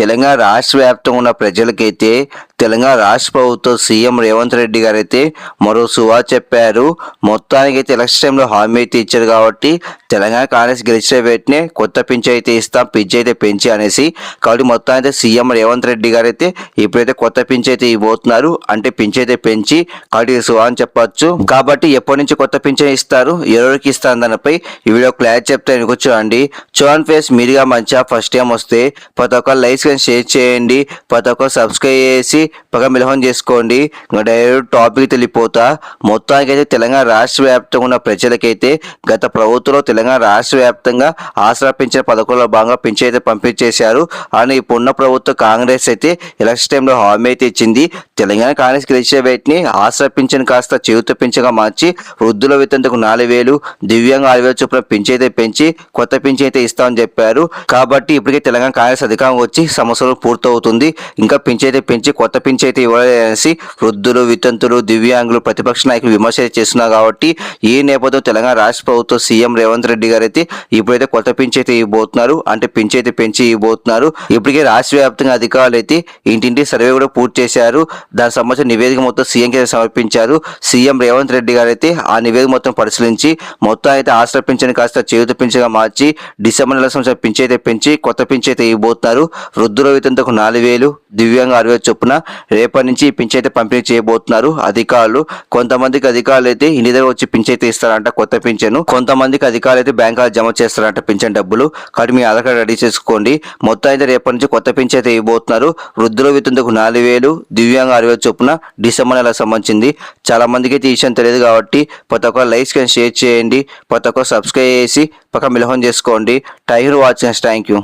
తెలంగాణ రాష్ట్ర వ్యాప్తంగా ఉన్న ప్రజలకైతే తెలంగాణ రాష్ట్ర ప్రభుత్వం సీఎం రేవంత్ రెడ్డి గారు అయితే మరో సువా చెప్పారు. మొత్తానికి అయితే ఎలక్షన్ టైంలో హామీ అయితే ఇచ్చారు కాబట్టి తెలంగాణ కాంగ్రెస్ గెలిచిన వెంటనే కొత్త పింఛ అయితే ఇస్తాం పింఛ అయితే పెంచి అనేసి. కాబట్టి మొత్తం సీఎం రేవంత్ రెడ్డి గారు అయితే ఇప్పుడైతే కొత్త పింఛ అయితే ఇవ్వబోతున్నారు. అంటే పింఛ అయితే పెంచి కాబట్టి సువా అని చెప్పచ్చు. కాబట్టి ఎప్పటి నుంచి కొత్త పింఛన్ ఇస్తారు? ఎవరికి ఇస్తారు దానిపై ఈ వీడియో క్లారిటీ చెప్తే చూడండి చూడండి ఫేస్ మీరుగా మంచిగా ఫస్ట్ టైం వస్తే ప్రతి ఒక్క లైఫ్ కానీ షేర్ చేయండి. ప్రతి ఒక్కరు సబ్స్క్రైబ్ చేసి పక్క మిలహం చేసుకోండి. ఇంకా డైరెక్ట్ టాపిక్ తెలిపోతా. మొత్తానికి అయితే తెలంగాణ రాష్ట్ర వ్యాప్తంగా ఉన్న ప్రజలకైతే గత ప్రభుత్వంలో తెలంగాణ రాష్ట్ర వ్యాప్తంగా ఆసరా పెంచిన పథకంలో భాగంగా పెంచి అయితే పంపించేశారు. అని ఇప్పుడున్న ప్రభుత్వం కాంగ్రెస్ అయితే ఎలక్షన్ టైంలో హామీ అయితే ఇచ్చింది. తెలంగాణ కాంగ్రెస్ గెలిచే వేటిని ఆసరా పింఛన్ కాస్త చేయుత పింఛగా మార్చి వృద్ధుల వేతనకు నాలుగు వేలు దివ్యాంగ ఆరు వేల చొప్పున పింఛన్ అయితే పెంచి కొత్త పింఛన్ అయితే ఇస్తామని చెప్పారు. కాబట్టి ఇప్పటికే తెలంగాణ కాంగ్రెస్ అధికారం వచ్చి సంవత్సరాలు పూర్తవుతుంది. ఇంకా పింఛన్ పెంచి కొత్త పింఛన్ అయితే ఇవ్వాలనేసి వృద్ధులు వితంతులు దివ్యాంగులు ప్రతిపక్ష నాయకులు విమర్శ చేస్తున్నారు కాబట్టి ఈ నేపథ్యం తెలంగాణ రాష్ట్ర ప్రభుత్వం సీఎం రేవంత్ రెడ్డి గారు అయితే ఇప్పుడైతే కొత్త పింఛన్ ఇవ్వబోతున్నారు. అంటే పింఛన్ పెంచి ఇవ్వబోతున్నారు. ఇప్పటికే రాష్ట్ర వ్యాప్తంగా అధికారులు అయితే ఇంటింటి సర్వే కూడా పూర్తి చేశారు. దానికి సంబంధించిన నివేదిక మొత్తం సీఎం కి సమర్పించారు. సీఎం రేవంత్ రెడ్డి గారు అయితే ఆ నివేదిక మొత్తం పరిశీలించి మొత్తం అయితే ఆశ్రయ పింఛన్ కాస్త చేయుత పింఛన్గా మార్చి డిసెంబర్ నెల సంవత్సరం పింఛన్ అయితే పెంచి కొత్త పింఛన్ అయితే ఇవ్వబోతున్నారు. వృద్ధుల నాలుగు వేలు దివ్యాంగ అరవై చొప్పున రేపటి నుంచి ఈ పింఛన్ అయితే పంపిణీ చేయబోతున్నారు. అధికారులు కొంతమందికి అధికారులు అయితే ఇంటి దగ్గర వచ్చి పింఛన్ అయితే ఇస్తారంట కొత్త పింఛను. కొంతమందికి అధికారులు అయితే బ్యాంకులు జమ చేస్తారంట పింఛన్ డబ్బులు. కాబట్టి మీ ఆధార్ కార్డు రెడీ చేసుకోండి. మొత్తం అయితే రేపటి నుంచి కొత్త పింఛన్ అయితే ఇవ్వబోతున్నారు. వృద్ధుల వేతంతకు నాలుగు వేలు దివ్యాంగ అరవై చొప్పున డిసెంబర్ నెలకు సంబంధించింది. చాలా మందికి అయితే ఈ విషయం తెలియదు కాబట్టి ప్రతి ఒక్క లైక్స్ కానీ షేర్ చేయండి. ప్రతి ఒక్క సబ్స్క్రైబ్ చేసి పక్క మిలహం చేసుకోండి. టైర్ వాచ్ థ్యాంక్ యూ.